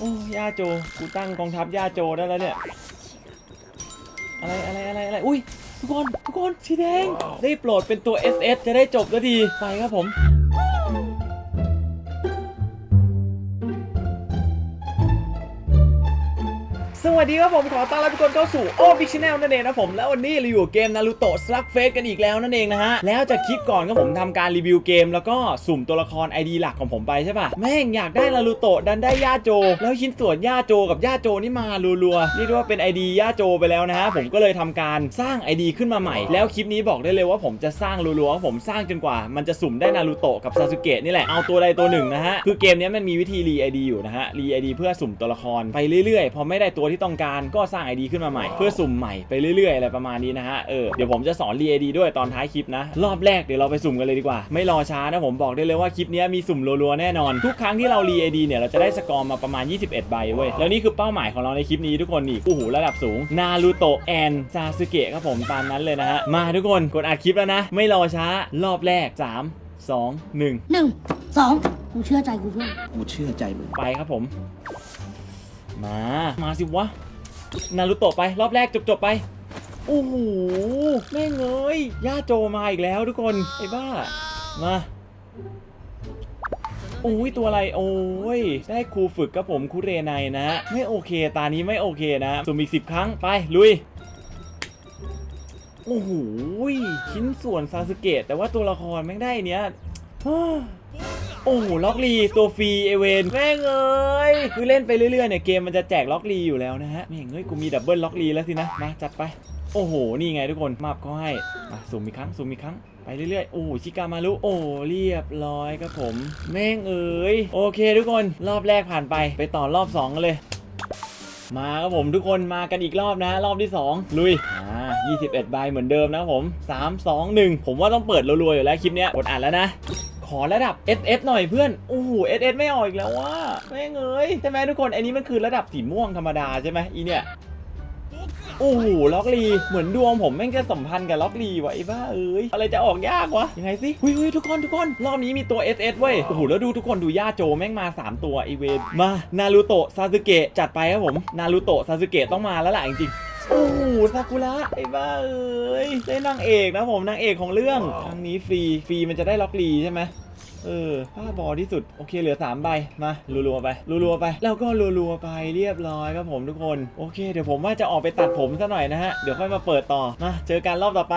โอ้ย่าโจ กูตั้งกองทัพย่าโจได้แล้วเนี่ย อะไรอะไรอะไรอะไร อุ้ยทุกคน ทุกคน สีแดง ได้โปรดเป็นตัว SS จะได้จบก็ดี ไปครับผม สวัสดีครับผมขอต้อนรับทุกคนเข้าสู่โอบิชแนลนั่นเองนะผมแล้ววันนี้เราอยู่เกมนารูโตะสลักเฟสกันอีกแล้วนั่นเองนะฮะ แล้วจากคลิปก่อนก็ผมทำการรีวิวเกม แล้วก็สุ่มตัวละคร ID หลักของผมไปใช่ปะแม่งอยากได้นารูโตะดันได้ย่าโจ แล้วชิ้นส่วนย่าโจกับย่าโจนี่มารัวๆเรียกได้ว่าเป็น ID ย่าโจไปแล้วนะฮะผมก็เลยทำการสร้าง ID ขึ้นมาใหม่ แล้วคลิปนี้บอกได้เลยว่าผมจะสร้างรัวๆผมสร้างจนกว่า มันจะสุ่มได้นารูโตะกับซาสึเกะนี่แหละเอาตัวใดตัวหนึ่งนะฮะคือเกมนี้มันมีวิธีรี ID อยู่นะฮะรี ID เพื่อสุ่มตัวละครไปเรื่อยๆพอไม่ได้ตัวทต้องการก็สร้าง ID ขึ้นมาใหม่ เพื่อสุ่มใหม่ไปเรื่อยๆอะไรประมาณนี้นะฮะเออเดี๋ยวผมจะสอนรี ID ด้วยตอนท้ายคลิปนะ รอบแรกเดี๋ยวเราไปสุ่มกันเลยดีกว่า ไม่รอช้านะผมบอกได้เลยว่าคลิปนี้มีสุ่มรัวๆแน่นอน ทุกครั้งที่เรารี ID เนี่ยเราจะได้สกอร์มาประมาณ 21 ใบเว้ยแล้วนี่คือเป้าหมายของเราในคลิปนี้ทุกคนนี่กู้หูระดับสูงนารูโตะแอนซาสึเกะครับผมตามนั้นเลยนะฮะมาทุกคนกดอัดคลิปแล้วนะ ไม่รอช้ารอบแรก 3 2 1หนึ่งสองกูเชื่อใจกูเพื่อนกูเชื่อใจมึงไปครับผม มา มาสิวะ นารุโตะไปรอบแรกจบจบๆไป โอ้โห แม่งเอ้ยย่าโจมาอีกแล้วทุกคน ไอ้บ้า มา โอ้ยตัวอะไร โอ้ย ได้ครูฝึกครับผมครูเรไนนะ ไม่โอเค ตานี้ไม่โอเคนะสุ่มอีกสิบครั้ง ไป ลุยโอ้โหชิ้นส่วนซาสึเกะแต่ว่าตัวละครแม่งได้เนี้ย โอ้โหล็อกลีตัวฟรีเอเวนแม่งเอ้ยคือเล่นไปเรื่อยๆเนี่ยเกมมันจะแจกล็อกลีอยู่แล้วนะฮะแม่งเอ้ยกูมีดับเบิลล็อกลีแล้วสินะมาจัดไปโอ้โห นี่ไงทุกคนมาบเขาให้มาสุ่มอีกครั้งสุ่มอีกครั้งไปเรื่อยๆ โอ้ชิกามารุโอ้ เรียบร้อยครับผม แม่งเอ้ยโอเคทุกคน รอบแรกผ่านไป ไปต่อรอบสองกันเลย มาครับผมทุกคนมากันอีกรอบนะ รอบที่ 2 ลุย อ่า 21 ใบเหมือนเดิมนะครับผม 3 2 1 ผมว่าต้องเปิดรัวๆอยู่แล้วคลิปเนี้ยกดอ่านแล้วนะ ขอระดับ SS หน่อยเพื่อน โอ้โห SS ไม่ออกอีกแล้วว่าแม่งเอ้ยใช่ไหมทุกคน อันนี้มันคือระดับสีม่วงธรรมดาใช่ไหมอีเนี่ยโอ้โหล็อกลีเหมือนดวงผมแม่งจะสัมพันธ์กับล็อกลีวะไอ้บ้าเอ้ยอะไรจะออกยากวะยังไงสิหุยหุยทุกคนทุกคนรอบนี้มีตัว SS เว้ยโอ้โหแล้วดูทุกคนดูย่าโจแม่งมา 3 ตัวไอเวนมานารูโตะซาสึเกะจัดไปครับผมนารูโตะซาสึเกะต้องมาแล้วล่ะจริงๆโอ้โห ซากุระไอ้บ้าเอ้ยได้นางเอกนะผมนางเอกของเรื่องครั้งนี้ฟรีฟรีมันจะได้ล็อกลีใช่ไหมเออบ้าบอที่สุด โอเคเหลือ3ใบมารัวๆไปรัวๆไป แล้วก็รัวๆไปเรียบร้อยครับผมทุกคน โอเค เดี๋ยวผมว่าจะออกไปตัดผมซะหน่อยนะฮะ เดี๋ยวค่อยมาเปิดต่อมาเจอกันรอบต่อไป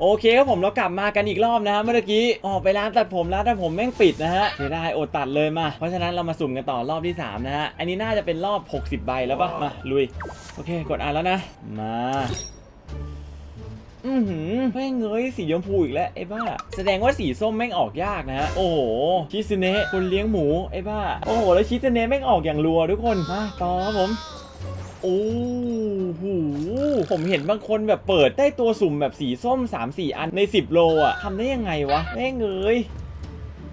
โอเคครับผมเรากลับมากันอีกรอบนะฮะเมื่อกี้ออกไปร้านตัดผมร้านตัดผมแม่งปิดนะฮะเสียดายอดตัดเลยมา เพราะฉะนั้นเรามาสุ่มกันต่อรอบที่ 3 นะฮะ อันนี้น่าจะเป็นรอบ 60 ใบแล้วปะมาลุย โอเค กดอ่านแล้วนะ มาอือหือแม่งเงยสีชมพูอีกแล้วไอ้บ้า แสดงว่าสีส้มแม่งออกยากนะฮะ โอ้โห ชิซเนะคนเลี้ยงหมูไอ้บ้า โอ้โห แล้วชิซเนะแม่งออกอย่างรัวทุกคน มาต่อครับผม โอ้โหผมเห็นบางคนแบบเปิดได้ตัวสุ่มแบบสีส้ม 3-4 อันใน 10 โลอะทำได้ยังไงวะแม่งเอ้ย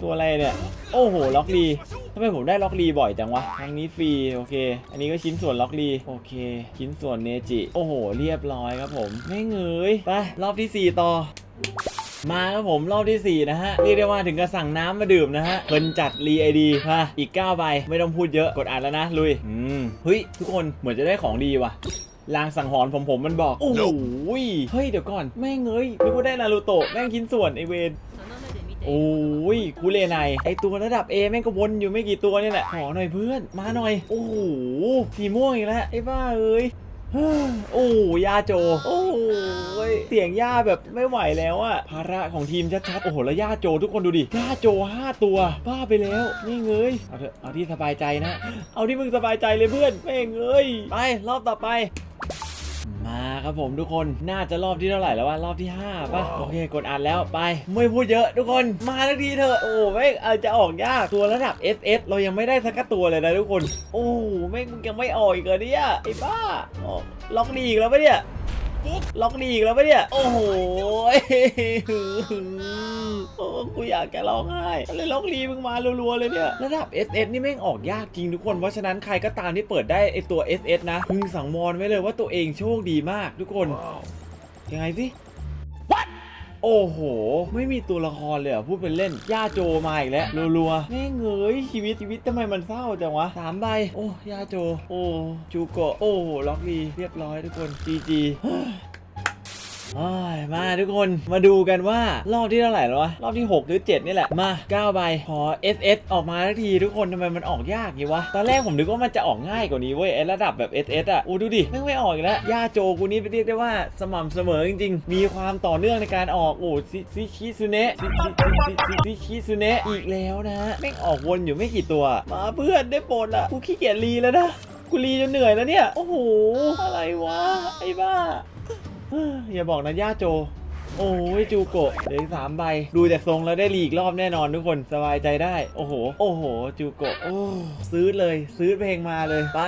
ตัวอะไรเนี่ย โอ้โห ล็อกลีทำไมผมได้ล็อกลีบ่อยจังวะครั้งนี้ฟรี โอเค อันนี้ก็ชิ้นส่วนล็อกลีโอเค ชิ้นส่วนเนจิ โอ้โห เรียบร้อยครับผม ไม่เงยไป รอบที่ 4 ต่อ มาครับผมรอบที่ 4 นะฮะเรียกได้ว่าถึงกับสั่งน้ำมาดื่มนะฮะเพิ่นจัดรีไอดีฮะอีก9ใบไม่ต้องพูดเยอะกดอ่านแล้วนะลุยอืมเฮ้ยทุกคนเหมือนจะได้ของดีว่ะลางสังหรณ์ผมผมมันบอกโอ้โหเฮ้ยเดี๋ยวก่อนแม่งเอ้ยนึกว่าได้นารูโตะแม่งชิ้นส่วนไอเวนโอ้ยคูเลไนไอตัวระดับ A แม่งก็วนอยู่ไม่กี่ตัวนี่แหละขอหน่อยเพื่อน มาหน่อย โอ้โหสีม่วงอีกแล้วไอ้บ้าเอ้ยเฮ้ย โอ้ยาโจ โอ้ยเสียงย่าแบบไม่ไหวแล้วอะภาระของทีมชัดๆ โอ้โห แล้วย่าโจทุกคนดูดิ ย่าโจ5ตัว บ้าไปแล้ว นี่เงยเอาเถอะ เอาที่สบายใจนะ เอาที่มึงสบายใจเลยเพื่อนแม่งเอ้ยไป รอบต่อไป มาครับผมทุกคนน่าจะรอบที่เท่าไหร่แล้ววะรอบที่5ป่ะโอเคกดอ่านแล้วไป ไม่พูดเยอะ ทุกคนมาทักทีเถอะโอ้แม่งอาจจะออกยากตัวระดับ SS เรายังไม่ได้สักตัวเลยนะทุกคน โอ้แม่งมึงยังไม่ออกอีกเหรอเนี่ยไอ้บ้าล็อกดีอีกแล้วปะเนี่ยล็อกดีอีกแล้วปะเนี่ยโอ้โห โอ้กูอยากแกร้องไห้อะไรล็อกลีมึงมารัวๆเลยเนี่ย ระดับ SS นี่แม่งออกยากจริงทุกคน เพราะฉะนั้นใครก็ตามที่เปิดได้ไอตัว SS นะพึงสังวรไว้เลยว่าตัวเองโชคดีมากทุกคน ยังไงสิโอ้โห ไม่มีตัวละครเลยเหรอพูดเป็นเล่น ย่าโจมาอีกแล้วรัวๆแม่งเงยชีวิตชีวิตทำไมมันเศร้าจังวะสามใบ โอ้ย่าโจ โอ้จูโกะโอ้ล็อกดีเรียบร้อยทุกคนจีจีอ้าย มาทุกคนมาดูกันว่ารอบที่เท่าไหร่แล้ววะ รอบที่ 6 หรือ 7 นี่แหละ มา9ใบขอ SS ออกมาทักทีทุกคนทำไมมันออกยากงี้วะ ตอนแรกผมนึกว่ามันจะออกง่ายกว่านี้เว้ยไอระดับแบบ SS อะอู้ดูดิแม่ไม่ออกอีกแล้วย่าโจกูนี่เรียกได้ว่าสม่ำเสมอจริงๆ มีความต่อเนื่องในการออกโอ้ซิซิชิซุเนะซิซิซิซิซิชิซุเนะอีกแล้วนะแม่ออกวนอยู่ไม่กี่ตัว มาเพื่อนได้โปรดละกูขี้เกียจรีแล้วนะกูรีจนเหนื่อยแล้วเนี่ย โอ้โห อะไรวะ ไอ้บ้า อย่าบอกนะย่าโจ โอ้ยจูโกะเหลือสามใบ ดูจากทรงแล้วได้ลีกรอบแน่นอนทุกคนสบายใจได้ โอ้โห โอ้โห จูโกะโอ้ซื้อเลย ซื้อเพลงมาเลยไป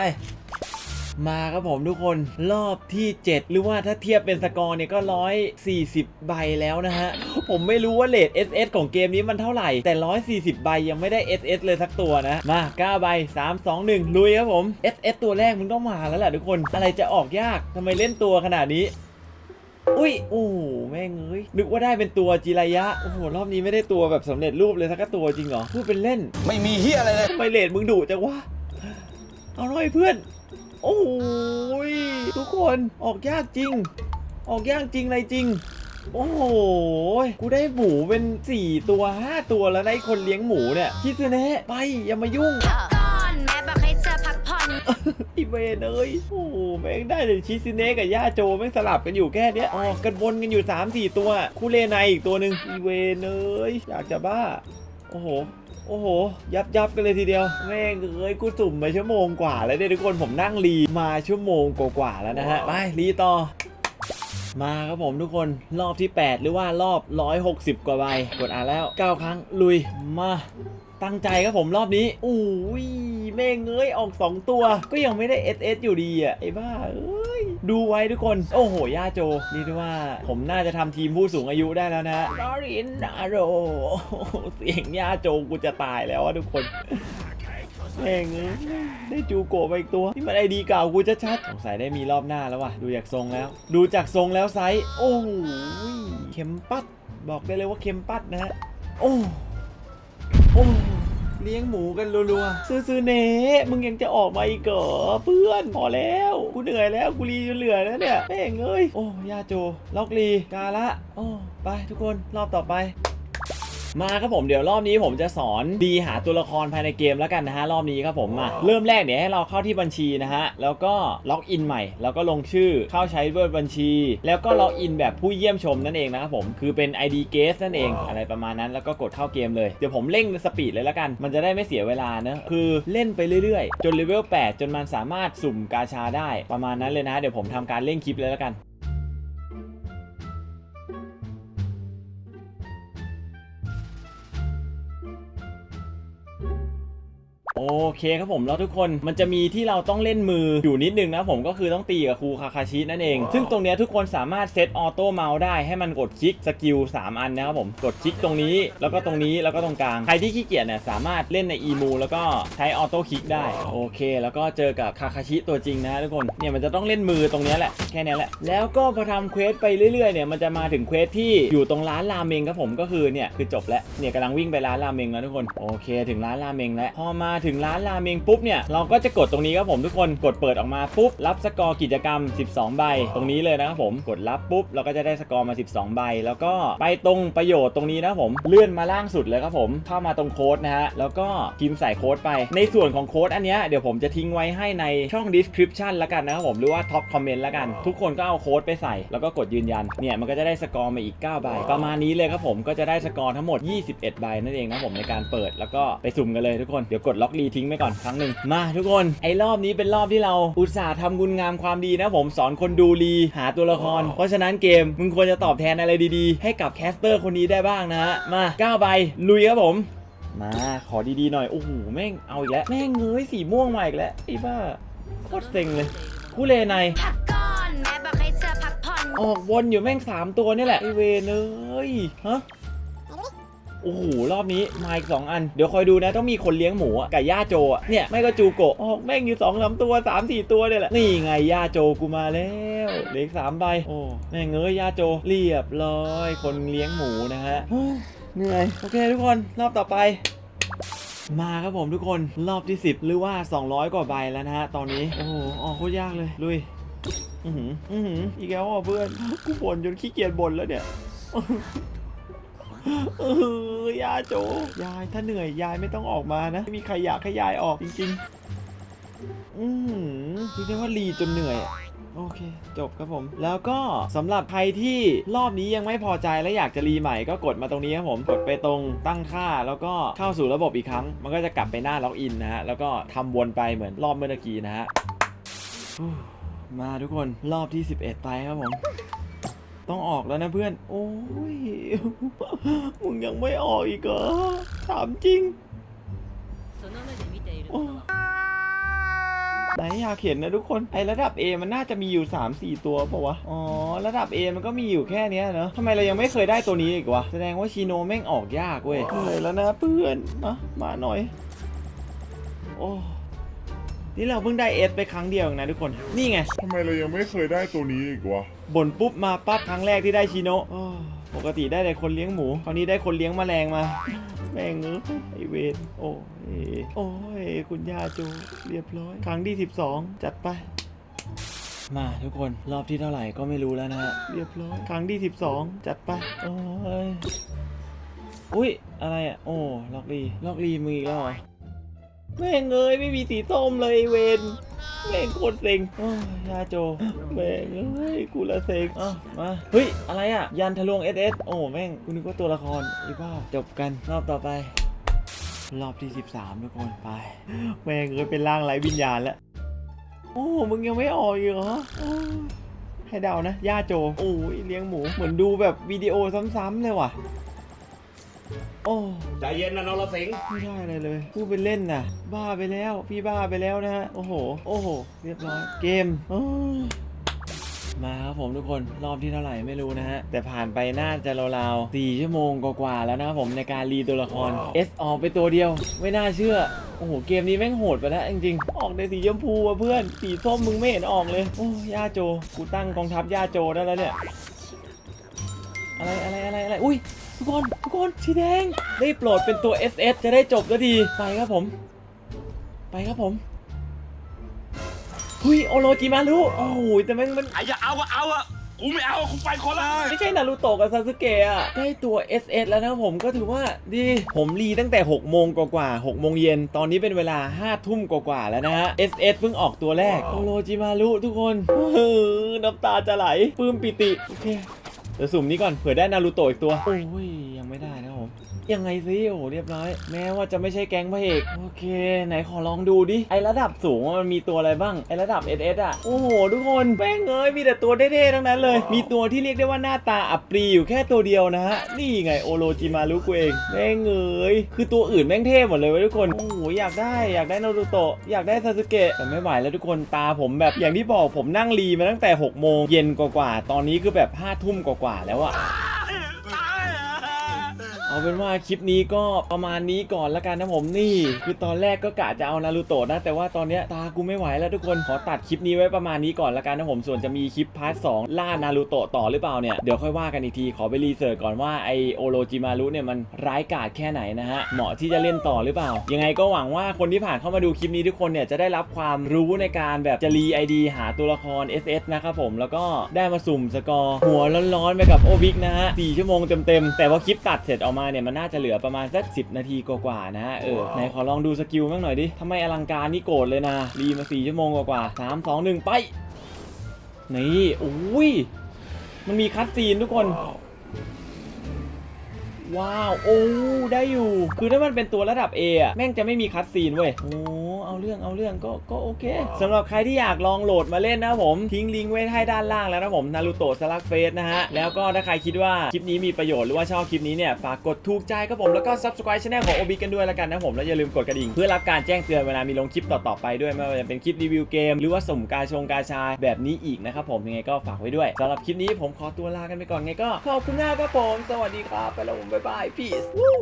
มาครับผมทุกคนรอบที่ 7 หรือว่าถ้าเทียบเป็นสกอร์เนี่ยก็ 140 ใบแล้วนะฮะ ผมไม่รู้ว่าเลท SS ของเกมนี้มันเท่าไหร่ แต่ 140 ใบยังไม่ได้ SS เลยสักตัวนะ มา 9 ใบ 3 2 1 ลุยครับผม SS ตัวแรกมึงต้องมาแล้วแหละทุกคน อะไรจะออกยากทำไมเล่นตัวขนาดนี้ อุ้ยโอ้โหแม่งเอ้ยนึกว่าได้เป็นตัวจิรายะโอ้โหรอบนี้ไม่ได้ตัวแบบสำเร็จรูปเลยสักตัวจริงเหรอพูดเป็นเล่น ไม่มีเฮียอะไรเลยทำไมเลดมึงดุจังวะเอาหน่อยเพื่อน โอ้ยทุกคนออกยากจริง ออกยากจริงอะไรจริง โอ้โหกูได้หมูเป็น 4 ตัว 5 ตัวแล้วได้คนเลี้ยงหมูเนี่ยคิดซะแน่ไปอย่ามายุ่งก่อนแม่บอกให้เธ อพักผ่อนอีเวนเอ้ยโอ้โหแม่งได้แต่ชิซิเนะกับย่าโจแม่งสลับกันอยู่แค่เนี้ยออกกันวนกันอยู่ 3-4 ตัว คูเลไนอีกตัวหนึ่งอีเวนเอ้ยอยากจะบ้า โอ้โหโอ้โห ยับยับกันเลยทีเดียว แม่งเอ้ยกูสุ่มมาชั่วโมงกว่าแล้วเนี่ยทุกคนผมนั่งรีมาชั่วโมงกว่าๆแล้วนะฮะไปรีต่อ มาครับผมทุกคนรอบที่ 8 หรือว่ารอบ 160 กว่าใบ กดอ่านแล้ว 9 ครั้งลุยมาตั้งใจครับผมรอบนี้อุ้ยแม่งเอ้ยออก 2 ตัว ก็ยังไม่ได้ SS อยู่ดีอะไอ้บ้าเอ้ยดูไว้ทุกคน โอ้โห ย่าโจ นี่ด้ว่าผมน่าจะทำทีมผู้สูงอายุได้แล้วนะลอรินนาโรเสียงย่าโจกูจะตายแล้วอะทุกคน แม่งเอ้ยได้จูโกะไปอีกตัวนี่มันไอดีเก่ากูจะชัดสงสัยได้มีรอบหน้าแล้วว่ะดูจากทรงแล้ว ดูจากทรงแล้วไซส์โอ้โหเข็มปัดบอกได้เลยว่าเข็มปัดนะฮะโอ้โอ้เลี้ยงหมูกันรัวๆ ซื้อๆเนมึงยังจะออกมาอีกเหรอเพื่อนพอแล้ว กูเหนื่อยแล้ว กูรีจนเหลือแล้วเนี่ยแม่งเอ้ย โอ้ยาโจ ล็อกลีกาละ โอ้ ไปทุกคน รอบต่อไป มาครับผมเดี๋ยวรอบนี้ผมจะสอนดีหาตัวละครภายในเกมแล้วกันนะฮะรอบนี้ครับผมมาเริ่มแรกเนี่ยให้เราเข้าที่บัญชีนะฮะแล้วก็ล็อกอินใหม่ แล้วก็ลงชื่อเข้าใช้เบอร์บัญชี แล้วก็ล็อกอินแบบผู้เยี่ยมชมนั่นเองนะครับผมคือเป็น ID guest นั่นเองอะไรประมาณนั้นแล้วก็กดเข้าเกมเลยเดี๋ยวผมเร่งสปีดเลยแล้วกัน มันจะได้ไม่เสียเวลานะคือเล่นไปเรื่อยๆ จนเลเวล8จนมันสามารถสุ่มกาชาได้ประมาณนั้นเลยนะเดี๋ยวผมทำการเร่งคลิปเลยแล้วกัน โอเคครับผมแล้วทุกคนมันจะมีที่เราต้องเล่นมืออยู่นิดนึงนะผมก็คือต้องตีกับครูคาคาชินั่นเอง ซึ่งตรงเนี้ยทุกคนสามารถเซตออโต้เมาส์ได้ให้มันกดคลิกสกิล3 อันนะครับผมกดคลิกตรงนี้แล้วก็ตรงนี้แล้วก็ตรงกลาง ใครที่ขี้เกียจเนี่ยสามารถเล่นในอีมูแล้วก็ใช้ออโต้คลิกได้โอเค แล้วก็เจอกับคาคาชิตัวจริงนะทุกคนเนี่ยมันจะต้องเล่นมือตรงเนี้ยแหละแค่เนี้ยแหละแล้วก็พอทำเควสไปเรื่อยๆเนี่ยมันจะมาถึงเควสที่อยู่ตรงร้านราเมงครับผมก็คือเนี่ยคือจบแล้วเนี่ยกำลังวิ่งไปร้านราเมงแล้วทุกคนโอเค ถึงร้านราเมงแล้วพอมาถึงร้านราเมงปุ๊บเนี่ยเราก็จะกดตรงนี้ครับผมทุกคนกดเปิดออกมาปุ๊บรับสกอร์กิจกรรม 12 ใบ ตรงนี้เลยนะครับผมกดรับปุ๊บเราก็จะได้สกอร์มา 12 ใบ แล้วก็ไปตรงประโยชน์ตรงนี้นะครับผมเลื่อนมาล่างสุดเลยครับผมเข้ามาตรงโค้ดนะฮะแล้วก็พิมพ์ใส่โค้ดไป ในส่วนของโค้ดอันเนี้ยเดี๋ยวผมจะทิ้งไว้ให้ในช่อง description ละกันนะครับผมหรือว่า top comment ละกัน ทุกคนก็เอาโค้ดไปใส่ แล้วก็กดยืนยันเนี่ยมันก็จะได้สกอร์มาอีก9ใบประมาณนี้เลยครับผมก็จะได้สกอร์ทั้งหมด 21 ใบนั่นเองนะผมในการเปิดแล้วก็ไปสุ่มกันเลยทุกคนเดี๋ยวกดล็อกรีทิ้งไปก่อนครั้งหนึ่งมาทุกคนไอ้รอบนี้เป็นรอบที่เราอุตส่าห์ทำคุณงามความดีนะผมสอนคนดูรีหาตัวละคร เพราะฉะนั้นเกมมึงควรจะตอบแทนอะไรดีๆ ให้กับแคสเตอร์คนนี้ได้บ้างนะฮะมา9ใบลุยครับผมมาขอดีๆหน่อย โอ้โหแม่งเอาอีกแล้ว แม่งเงยสีม่วงมาอีกแล้วไอ้บ้าโคตรเซ็งเลยคูเลนพักก่อนแม่บอกให้เธอพักผ่อนออกวนอยู่แม่ง 3 ตัวนี่แหละไอเวเอ้ยฮะ โอ้โหรอบนี้มาอีกสองอัน เดี๋ยวคอยดูนะต้องมีคนเลี้ยงหมูอะกับย่าโจอะเนี่ยไม่ก็จูโกะออกแม่งอยู่สองสามตัวสามสี่ตัวเนี่ยแหละนี่ไงย่าโจกูมาแล้วเหลืออกสามใบโอ้แม่งเอ้ยย่าโจเรียบร้อย คนเลี้ยงหมูนะฮะเฮ้ยเหนื่อยโอเคทุกคนรอบต่อไปมาครับผมทุกคนรอบที่ 10 หรือว่า 200 กว่าใบแล้วนะฮะ ตอนนี้ โอ้โหออกโคตรยากเลย ลุย อือหือ อือหือ อีกแล้วอะเพื่อน กูบ่นจนขี้เกียจบ่นแล้วเนี่ย เออยายโจยายถ้าเหนื่อยยายไม่ต้องออกมานะไม่มีใครอยากให้ยายออกจริงๆ อือหือเรียกได้ว่ารีจนเหนื่อยอะโอเค จบครับผม แล้วก็สำหรับใครที่รอบนี้ยังไม่พอใจและอยากจะรีใหม่ก็กดมาตรงนี้ครับผม กดไปตรงตั้งค่าแล้วก็เข้าสู่ระบบอีกครั้ง มันก็จะกลับไปหน้าล็อกอินนะฮะ แล้วก็ทำวนไปเหมือนรอบเมื่อกี้นะฮะฮู้มาทุกคนรอบที่ 11 ไปครับผม ต้องออกแล้วนะเพื่อน โอ้ย มึงยังไม่ออกอีกเหรอ ถามจริงไหนอยากเห็นนะทุกคน ไอระดับ A มันน่าจะมีอยู่ 3 4 ตัวปะวะ อ๋อ ระดับ A มันก็มีอยู่แค่นี้เนอะทำไมเรายังไม่เคยได้ตัวนี้อีกวะ แสดงว่าชิโนแม่งออกยากเว้ยเหนื่อยแล้วนะเพื่อน มา มาหน่อย โอ้ นี่เราเพิ่งได้เอสไปครั้งเดียวเองนะทุกคน นี่ไง ทำไมเรายังไม่เคยได้ตัวนี้อีกวะ บ่นปุ๊บมาปั๊บครั้งแรกที่ได้ชิโนะอ้อปกติได้แต่คนเลี้ยงหมู คราวนี้ได้คนเลี้ยงแมลงมา แม่งเออไอเวนโอ้ยโอ้ย คุณย่าโจเรียบร้อย ครั้งที่ 12 จัดไป มาทุกคนรอบที่เท่าไหร่ก็ไม่รู้แล้วนะฮะเรียบร้อย ครั้งที่ 12 จัดไปโอ้ยอุ้ยอะไรอะ โอ้ล็อกลีล็อกลีมืออีกแล้วเหรอ แม่งเอ้ยไม่มีสีส้มเลยเวนแม่งโคตรเซ็งโอ้ยยาโจ แม่งเอ้ยกูละเซ็งอะมาเฮ้ย อะไรอะ ยันทะลวงเอสเอสโอ้แม่งกูนึกว่าตัวละครอีบ้าจบกันรอบต่อไป รอบที่ 13ทุกคนไป แม่งเอ้ยเป็นร่างไร้วิญญาณแล้วโอ้มึงยังไม่ออกอีกเหรอให้เดานะย่าโจโอ้ยเลี้ยงหมูเหมือนดูแบบวิดีโอซ้ำๆเลยว่ะ โอ้ใจเย็นนะนรสิงห์ไม่ได้อะไรเลยพูดเป็นเล่นน่ะ บ้าไปแล้ว พี่บ้าไปแล้วนะฮะ โอ้โห โอ้โห เรียบร้อย เกมโอ้ยมาครับผมทุกคนรอบที่เท่าไหร่ไม่รู้นะฮะ แต่ผ่านไปน่าจะราวๆ4ชั่วโมงกว่าๆแล้วนะครับผมในการรีตัวละคร S ออกไปตัวเดียว ไม่น่าเชื่อ โอ้โห เกมนี้แม่งโหดไปแล้วจริงๆ ออกในสีชมพูอะเพื่อน สีส้มมึงไม่เห็นออกเลย โอ้ย่าโจ กูตั้งกองทัพย่าโจได้แล้วเนี่ย อะไรอะไรอะไรอะไร อุ้ย ทุกคน ทุกคน สีแดง ได้โปรดเป็นตัว SS จะได้จบสักที ไปครับผม ไปครับผมหุยโอโรจิมารุโอ้โหแต่แม่งมัน ไอ้จะเอาอะเอาอะกูไม่เอากูไปคนละไม่ใช่นารูโตะกับซาสึเกะอะได้ตัว SS แล้วนะครับผมก็ถือว่าดีผมรีตั้งแต่ 6 โมงกว่าๆ6โมงเย็น ตอนนี้เป็นเวลา 5 ทุ่มกว่าๆแล้วนะฮะ SS เพิ่งออกตัวแรก โอโรจิมารุทุกคนเออน้ำตาจะไหลปลื้มปิติ โอเค เดี๋ยวสุ่มนี้ก่อนเผื่อได้นารูโตะอีกตัว โอ้ยยังไม่ได้นะ ยังไงสิโอ้โหเรียบร้อย แม้ว่าจะไม่ใช่แก๊งพระเอกโอเค ไหนขอลองดูดิ ไอระดับสูงมันมีตัวอะไรบ้าง ไอระดับ SS อะ โอ้โห ทุกคนแป้งเอ้ยมีแต่ตัวเท่ๆทั้งนั้นเลย มีตัวที่เรียกได้ว่าหน้าตาอับปรีอยู่แค่ตัวเดียวนะฮะ นี่ไงโอโรจิมารุกูเองแม่งเอ้ยคือตัวอื่นแม่งเท่หมดเลยเว้ยทุกคน โอ้โหอยากได้อยากได้นารูโตะอยากได้ซาสึเกะแต่ไม่ไหวแล้วทุกคนตาผมแบบอย่างที่บอกผมนั่งรีมาตั้งแต่6โมงเย็นกว่าๆตอนนี้คือแบบ5ทุ่มกว่าๆแล้วอะ เอาเป็นว่าคลิปนี้ก็ประมาณนี้ก่อนละกันนะผมนี่ คือตอนแรกก็กะจะเอานารูโตะนะ แต่ว่าตอนเนี้ยตากูไม่ไหวแล้วทุกคนขอตัดคลิปนี้ไว้ประมาณนี้ก่อนละกันนะผมส่วนจะมีคลิปพาร์ทสล่านารูโตะต่อหรือเปล่าเนี่ยเดี๋ยวค่อยว่ากันอีกทีขอไปรีเสิร์ชก่อนว่าไอโอโรจิมารุเนี่ยมันร้ายกาจแค่ไหนนะฮะเหมาะที่จะเล่นต่อหรือเปล่า ยังไงก็หวังว่าคนที่ผ่านเข้ามาดูคลิปนี้ทุกคนเนี่ยจะได้รับความรู้ในการแบบจะรีไอดีหาตัวละคร SS นะครับผมแล้วก็ได้มาสุ่มสกอร์หัวร้อนๆไปกับโอบิกนะฮะ4ชั่วโมงเต็มๆแต่ว่าคลิปตัดเสร็จออกมาเนี่ยมันน่าจะเหลือประมาณสัก 10 นาทีกว่าๆนะฮะเออไหนขอลองดูสกิลบ้างหน่อยดิทำไมอลังการนี่โกรธเลยนะรีมา4ชั่วโมงกว่าๆ3 2 1ไปนี่อุ้ยมันมีคัดซีนทุกคน ว้าว โอ้ได้อยู่ คือถ้ามันเป็นตัวระดับ A อะแม่งจะไม่มีคัดซีนเว้ยโอ้เอาเรื่องเอาเรื่องก็ก็โอเคสำหรับใครที่อยากลองโหลดมาเล่นนะครับผมทิ้งลิงก์ไว้ให้ด้านล่างแล้วนะผมนารูโตะสลักเฟสนะฮะ แล้วก็ถ้าใครคิดว่าคลิปนี้มีประโยชน์หรือว่าชอบคลิปนี้เนี่ย ฝากกดถูกใจครับผมแล้วก็ subscribe channel ของ OB กันด้วยแล้วกันนะผม แล้วอย่าลืมกดกระดิ่ง เพื่อรับการแจ้งเตือนเวลามีลงคลิปต่อๆไปด้วยไม่ว่าจะเป็นคลิปรีวิวเกม หรือว่าสุ่มกาชงกาชาแบบนี้อีกนะครับผมยังไงก็ฝากไว้ด้วยสำหรับคลิปนี้ผมขอตัวลากันไปก่อนไงก็ขอบคุณมากครับผม สวัสดีครับไปแล้วผมบ๊ายบาย peace วู้